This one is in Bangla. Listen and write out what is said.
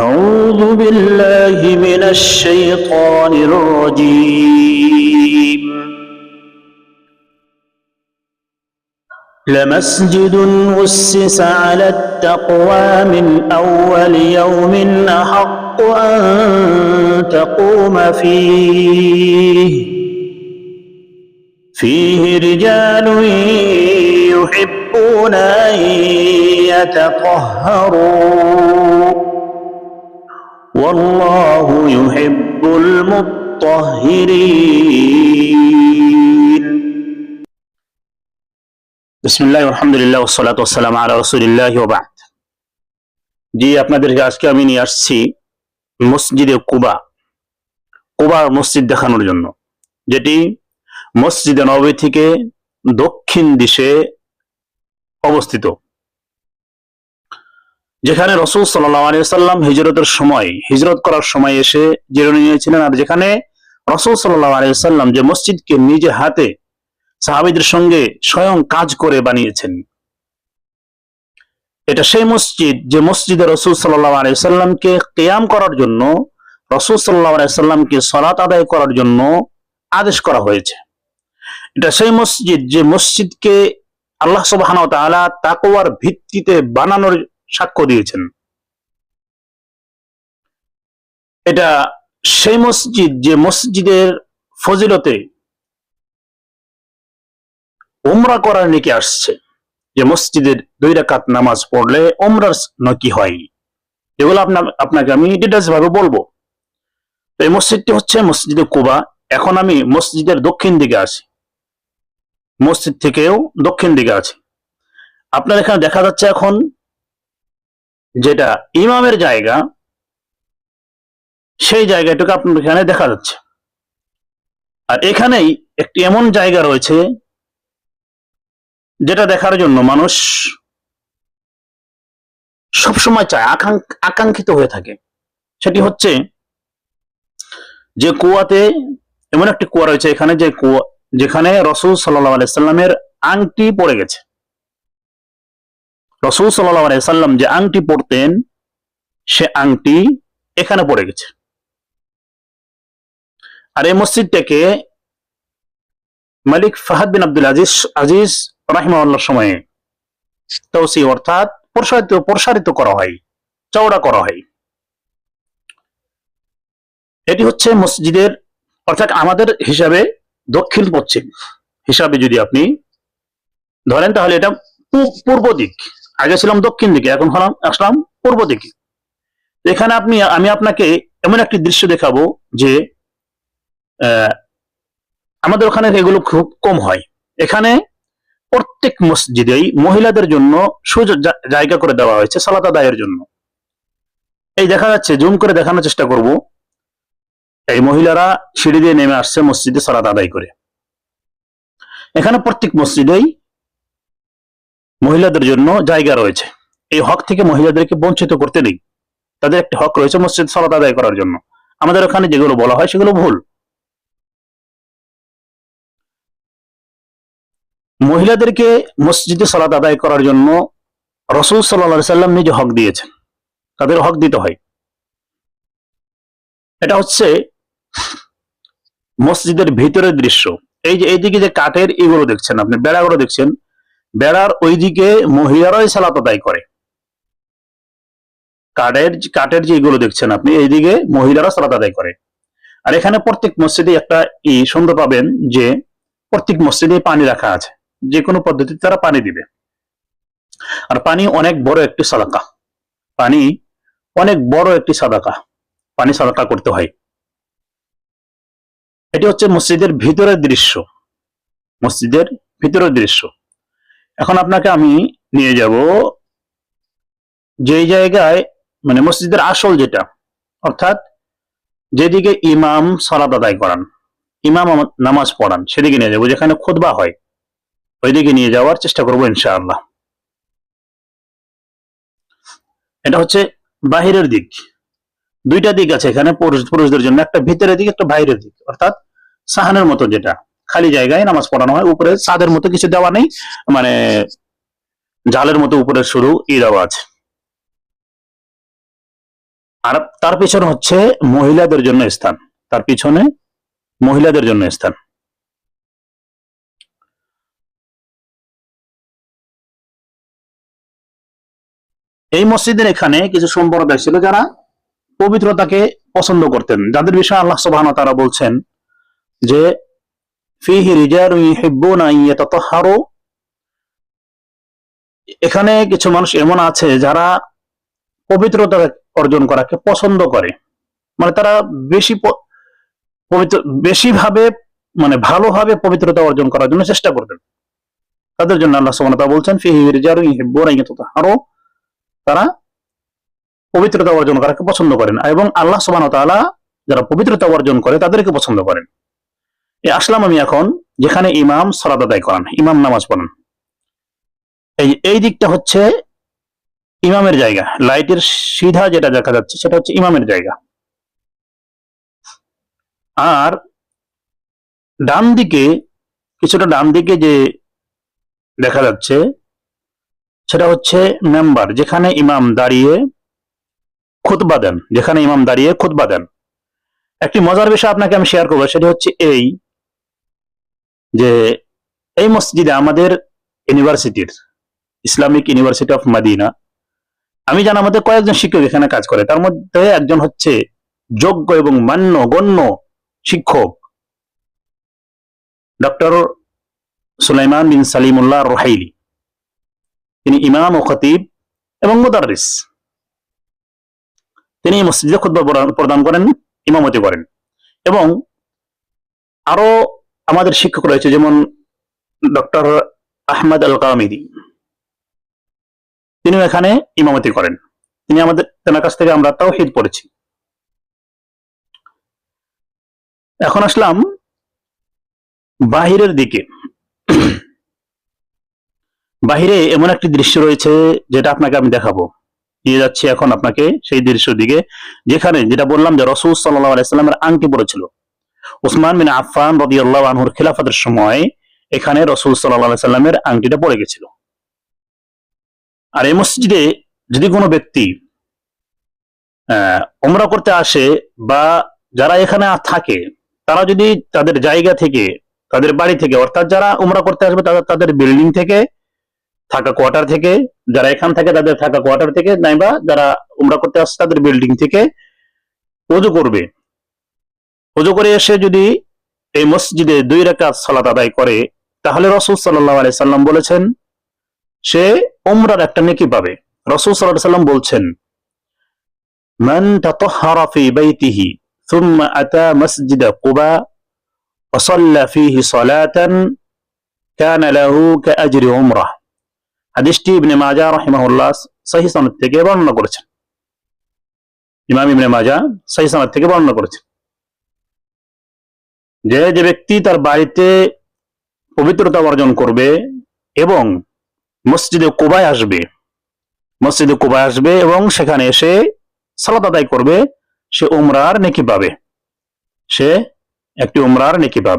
أعوذ بالله من الشيطان الرجيم. لمسجد أسس على التقوى من أول يوم أحق أن تقوم فيه. فيه رجال يحبون أن يتطهروا. والله يحب المطهرين بسم الله والحمد لله والصلاة والسلام على رسول الله وبعد জি আপনাদেরকে আজকে আমি নিয়ে আসছি মসজিদে কুবা কুবার মসজিদ দেখানোর জন্য যেটি মসজিদে নবী থেকে দক্ষিণ দিশে অবস্থিত যেখানে রসুল সাল্লাম হিজরতের সময়, হিজরত করার সময় এসে জিরনি নিয়েছিলেন আর যেখানে রসুল সাল্লাম যে মসজিদকে নিজে হাতে সাহাবিদের সঙ্গে স্বয়ং কাজ করে বানিয়েছেন। এটা সেই মসজিদ যে মসজিদে রসুল সাল্লাহ আলাইসাল্লামকে কেয়াম করার জন্য, রসুল সাল্লাহ আলাইসাল্লামকে সলাত আদায় করার জন্য আদেশ করা হয়েছে। এটা সেই মসজিদ যে মসজিদকে আল্লাহ সুবাহ তাকওয়ার ভিত্তিতে বানানোর সাক্ষ্য দিয়েছেন। এটা সেই মসজিদ যে মসজিদের ফজিলতে ওমরা করার নেকি আসছে, যে মসজিদের দুই রাকাত নামাজ পড়লে ওমরার নকি হয়। এগুলো আপনার, আপনাকে আমি ডিটেলস ভাবে বলব এই মসজিদটি হচ্ছে মসজিদে কুবা। এখন আমি মসজিদের দক্ষিণ দিকে আছি। মসজিদ থেকেও দক্ষিণ দিকে আছি। আপনার এখানে দেখা যাচ্ছে এখন যেটা ইমামের জায়গা, সেই জায়গাটুকু আপনার এখানে দেখা যাচ্ছে। আর এখানেই একটি এমন জায়গা রয়েছে, যেটা দেখার জন্য মানুষ সবসময় চায় আকাঙ্ক্ষিত হয়ে থাকে। সেটি হচ্ছে যে কুয়াতে এমন একটি কুয়া রয়েছে এখানে, যে কুয়া, যেখানে রসুল সাল্লাহ আলাইসাল্লামের আংটি পড়ে গেছে। রসুল সাল্লাহ আলাইসাল্লাম যে আংটি পড়তেন সে আংটি এখানে পড়ে গেছে। আর এই মসজিদটাকে মালিক ফাহাদ বিন আব্দুল আজিজ আজিজ রাহিমাল্লার সময়ে তৌসি অর্থাৎ প্রসারিত প্রসারিত করা হয়, চওড়া করা হয়। এটি হচ্ছে মসজিদের, অর্থাৎ আমাদের হিসাবে দক্ষিণ পশ্চিম। হিসাবে যদি আপনি ধরেন তাহলে এটা পূর্ব দিক। আগে ছিলাম দক্ষিণ দিকে, এখন হলাম, আসলাম পূর্ব দিকে। এখানে আপনি, আমি আপনাকে এমন একটি দৃশ্য দেখাবো যে আমাদের ওখানে এগুলো খুব কম হয়। এখানে প্রত্যেক মসজিদেই মহিলাদের জন্য সুযোগ জায়গা করে দেওয়া হয়েছে, সালাত আদায়ের জন্য। এই দেখা যাচ্ছে, জুম করে দেখানোর চেষ্টা করব। এই মহিলারা সিঁড়ি দিয়ে নেমে আসছে মসজিদে সালাত আদায় করে। এখানে প্রত্যেক মসজিদেই মহিলাদের জন্য জায়গা রয়েছে। এই হক থেকে মহিলাদেরকে বঞ্চিত করতে নেই। তাদের একটি হক রয়েছে মসজিদ সালাত আদায় করার জন্য। আমাদের ওখানে যেগুলো বলা হয় সেগুলো ভুল। মহিলাদেরকে মসজিদে সালাত আদায় করার জন্য রসুল সাল্লা সাল্লাম নিজে হক দিয়েছেন। তাদের হক দিতে হয়। এটা হচ্ছে মসজিদের ভিতরের দৃশ্য। এই যে, এইদিকে যে কাঠের এগুলো দেখছেন আপনি, বেড়াগুলো দেখছেন বেড়ার ওইদিকে মহিলারাই সালাত আদায় করে। কাঠের কাঠের যে এগুলো দেখছেন আপনি এইদিকে মহিলারা সালাত আদায় করে। আর এখানে প্রত্যেক মসজিদে একটা ই সুন্দর পাবেন যে প্রত্যেক মসজিদে পানি রাখা আছে। যে কোনো পদ্ধতিতে তারা পানি দিবে। আর পানি অনেক বড় একটি সাদাকা। পানি অনেক বড় একটি সাদাকা। পানি সাদাকা করতে হয়। এটি হচ্ছে মসজিদের ভিতরের দৃশ্য। মসজিদের ভিতরের দৃশ্য। এখন আপনাকে আমি নিয়ে যাব যে জায়গায় মানে মসজিদের আসল যেটা, অর্থাৎ যেদিকে ইমাম সালাদ আদায় করান, ইমাম নামাজ পড়ান, সেদিকে নিয়ে যাব, যেখানে খোদবা হয়, ওইদিকে নিয়ে যাওয়ার চেষ্টা করব ইনশাআল্লাহ। এটা হচ্ছে বাহিরের দিক। দুইটা দিক আছে এখানে পুরুষদের জন্য, একটা ভিতরের দিক, একটা বাইরের দিক, অর্থাৎ সাহানের মতো যেটা। খালি জায়গায় নামাজ পড়ানো হয়। উপরে সাদের মতো কিছু দেওয়া নেই মানে জালের মতো উপরে শুরু ই দেওয়া আছে। আর তার পিছনে হচ্ছে মহিলাদের জন্য স্থান। তার পিছনে মহিলাদের জন্য স্থান। এই মসজিদের এখানে কিছু সম্প্রদায় ছিল যারা পবিত্রতাকে পছন্দ করতেন। যাদের বিষয়ে আল্লাহ সুবহান তারা বলছেন যে ফিহি রিজালু ইউহিব্বুনা আন ইয়াতাতাহহারু এখানে কিছু মানুষ এমন আছে যারা পবিত্রতা অর্জন করাকে পছন্দ করে। মানে তারা বেশি পবিত্র বেশি ভাবে মানে ভালোভাবে পবিত্রতা অর্জন করার জন্য চেষ্টা করতেন তাদের জন্য আল্লাহ সুবহানাহু ওয়া বলছেন, ফিহি রিজালু ইউহিব্বুনা আন ইয়াতাতাহহারু তারা পবিত্রতা অর্জন করাকে পছন্দ করেন এবং আল্লাহ সুবহানাহু ওয়া তাআলা যারা পবিত্রতা অর্জন করে তাদেরকে পছন্দ করেন। আসলাম আমি এখন যেখানে ইমাম সালাত আদায় করান, ইমাম নামাজ পড়ান। এই এই দিকটা হচ্ছে ইমামের জায়গা। লাইটের সিধা যেটা দেখা যাচ্ছে, সেটা হচ্ছে ইমামের জায়গা। আর ডান দিকে, কিছুটা ডান দিকে যে দেখা যাচ্ছে, সেটা হচ্ছে মেম্বার, যেখানে ইমাম দাঁড়িয়ে খুতবা দেন। যেখানে ইমাম দাঁড়িয়ে খুতবা দেন। একটি মজার বিষয় আপনাকে আমি শেয়ার করব, সেটা হচ্ছে এই যে এই মসজিদে আমাদের ইউনিভার্সিটির ইসলামিক ইউনিভার্সিটি অফ মাদিনা আমি জানি আমাদের কয়েকজন শিক্ষক এখানে কাজ করে। তার মধ্যে একজন হচ্ছে যোগ্য এবং মান্য, গণ্য শিক্ষক, doctor Sulaiman bin Salimullah Rohaili. তিনি ইমাম ও খতিব এবং মুদারিস তিনি মসজিদে প্রদান- প্রদান করেন, ইমামতি করেন এবং আরও আমাদের শিক্ষক রয়েছে, যেমন ডক্টর আহমদ আল কামিদি তিনিও এখানে ইমামতি করেন। তিনি আমাদের, তেনার কাছ থেকে আমরা তাওহিদ পড়েছি। এখন আসলাম বাহিরের দিকে। বাহিরে এমন একটি দৃশ্য রয়েছে, যেটা আপনাকে আমি দেখাবো। নিয়ে যাচ্ছি এখন আপনাকে সেই দৃশ্যের দিকে, যেখানে যেটা বললাম যে রসুল সাল্লাহ আলাইস্লামের আংটি পড়েছিল। উসমান বিন আফফান রদিয়াল্লাহ আনহুর খিলাফতের সময় এখানে রসুল সাল্লাহ সাল্লামের আংটিটা পড়ে গেছিল। আর এই মসজিদে যদি কোনো ব্যক্তি উমরা করতে আসে বা যারা এখানে থাকে, তারা যদি তাদের জায়গা থেকে, তাদের বাড়ি থেকে, অর্থাৎ যারা উমরা করতে আসবে তাদের তাদের বিল্ডিং থেকে, থাকা কোয়ার্টার থেকে, যারা এখান থেকে তাদের থাকা কোয়ার্টার থেকে, নাইবা যারা উমরা করতে আসছে তাদের বিল্ডিং থেকে, অজু করবে। অজু করে এসে যদি এই মসজিদে দুই রাকাত সালাত আদায় করে তাহলে রসুল সাল্লাহ আলাই সাল্লাম বলেছেন সে উমরার একটা নেকি পাবে রসুল সাল্লাহ সাল্লাম বলছেন মান তাতাহহারা ফি বাইতিহি ثم أتى مسجد قباء وصلى فيه صلاة كان له كأجر عمره হাদিসটি ইবনে মাজা রাহিমাহুল্লাহ সহি সনদ থেকে বর্ণনা করেছেন ইমাম ইবনে মাজা সহি সনদ থেকে বর্ণনা করেছেন যে যে ব্যক্তি তার বাড়িতে পবিত্রতা অর্জন করবে এবং মসজিদে কোবায় আসবে, মসজিদে কোবায় আসবে এবং সেখানে এসে সালাত আদায় করবে, সে উমরার নেকি পাবে। সে একটি উমরার নেকি পাবে।